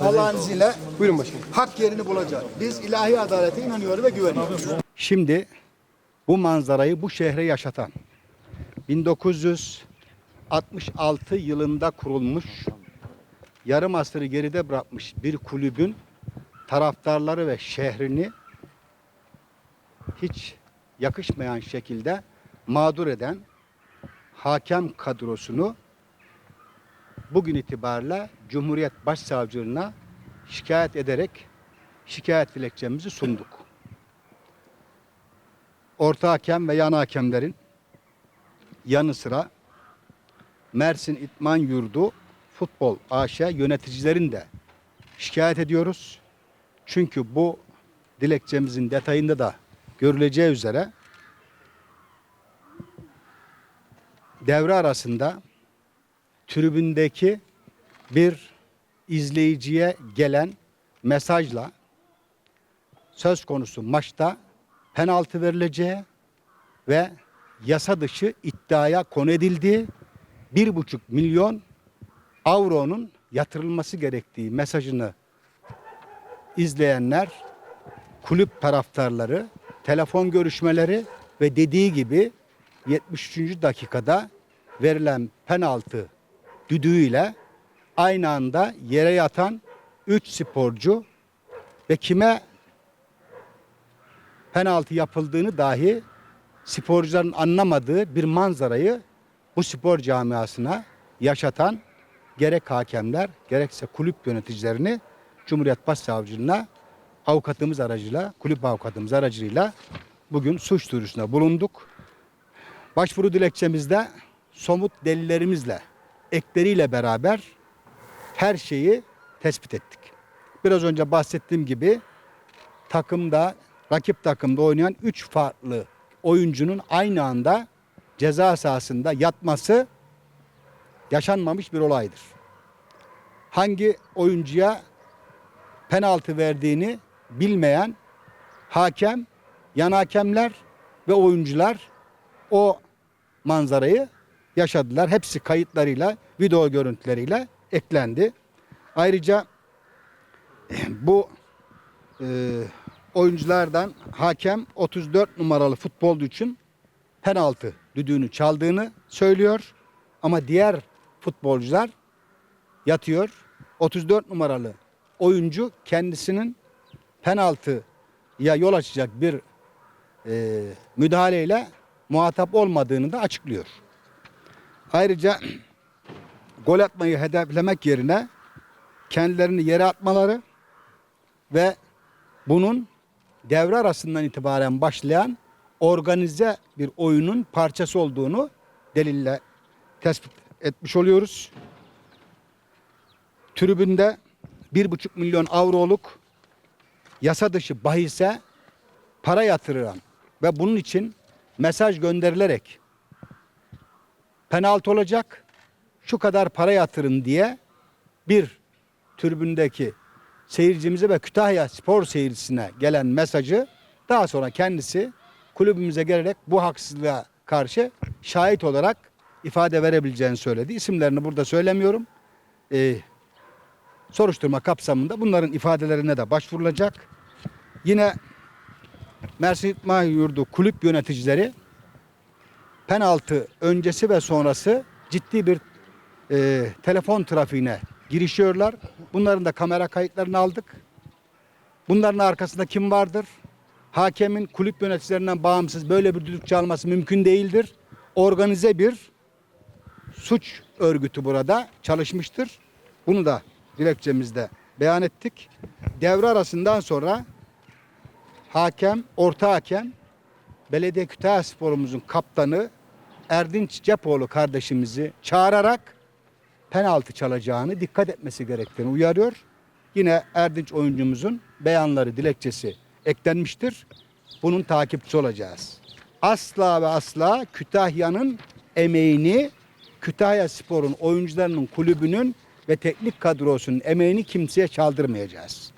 Allah'ın izniyle Buyurun başkanım. hak yerini bulacak. Biz ilahi adalete inanıyoruz ve güveniyoruz. Şimdi bu manzarayı bu şehre yaşatan 1966 yılında kurulmuş yarım asırı geride bırakmış bir kulübün taraftarları ve şehrini hiç yakışmayan şekilde mağdur eden hakem kadrosunu bugün itibariyle Cumhuriyet Başsavcılığına şikayet ederek şikayet dilekçemizi sunduk orta hakem ve yan hakemlerin yanı sıra Mersin İtman Yurdu Futbol AŞ yöneticilerin de şikayet ediyoruz. Çünkü bu dilekçemizin detayında da görüleceği üzere devre arasında tribündeki bir izleyiciye gelen mesajla söz konusu maçta penaltı verileceği ve yasa dışı iddiaya konu edildiği bir buçuk milyon avronun yatırılması gerektiği mesajını izleyenler, kulüp taraftarları, telefon görüşmeleri ve dediği gibi 73. dakikada verilen penaltı düdüğüyle aynı anda yere yatan 3 sporcu ve kime penaltı yapıldığını dahi sporcuların anlamadığı bir manzarayı bu spor camiasına yaşatan gerek hakemler gerekse kulüp yöneticilerini Cumhuriyet Başsavcılığına avukatımız aracıyla, kulüp avukatımız aracılığıyla bugün suç duyurusunda bulunduk. Başvuru dilekçemizde somut delillerimizle, ekleriyle beraber her şeyi tespit ettik. Biraz önce bahsettiğim gibi takımda rakip takımda oynayan 3 farklı oyuncunun aynı anda ceza sahasında yatması yaşanmamış bir olaydır. Hangi oyuncuya penaltı verdiğini bilmeyen hakem, yan hakemler ve oyuncular o manzarayı yaşadılar. Hepsi kayıtlarıyla, video görüntüleriyle eklendi. Ayrıca bu e, oyunculardan hakem 34 numaralı futbolcu için penaltı düdüğünü çaldığını söylüyor. Ama diğer futbolcular yatıyor. 34 numaralı oyuncu kendisinin penaltıya yol açacak bir e, müdahaleyle muhatap olmadığını da açıklıyor. Ayrıca gol atmayı hedeflemek yerine kendilerini yere atmaları ve bunun devre arasından itibaren başlayan organize bir oyunun parçası olduğunu delille tespit etmiş oluyoruz. Tribünde bir buçuk milyon avroluk yasa dışı bahise para yatırılan ve bunun için mesaj gönderilerek penaltı olacak şu kadar para yatırın diye bir tribündeki seyircimize ve Kütahya spor seyircisine gelen mesajı daha sonra kendisi kulübümüze gelerek bu haksızlığa karşı şahit olarak ifade verebileceğini söyledi. İsimlerini burada söylemiyorum. Ee, soruşturma kapsamında bunların ifadelerine de başvurulacak. Yine Mersin Yurdu kulüp yöneticileri penaltı öncesi ve sonrası ciddi bir e, telefon trafiğine girişiyorlar. Bunların da kamera kayıtlarını aldık. Bunların arkasında kim vardır? Hakemin kulüp yöneticilerinden bağımsız böyle bir düdük çalması mümkün değildir. Organize bir suç örgütü burada çalışmıştır. Bunu da dilekçemizde beyan ettik. Devre arasından sonra hakem, orta hakem, Belediye Kütahya Sporumuzun kaptanı Erdinç Cepoğlu kardeşimizi çağırarak penaltı çalacağını dikkat etmesi gerektiğini uyarıyor. Yine Erdinç oyuncumuzun beyanları, dilekçesi eklenmiştir. Bunun takipçisi olacağız. Asla ve asla Kütahya'nın emeğini, Kütahya Spor'un oyuncularının kulübünün ve teknik kadrosunun emeğini kimseye çaldırmayacağız.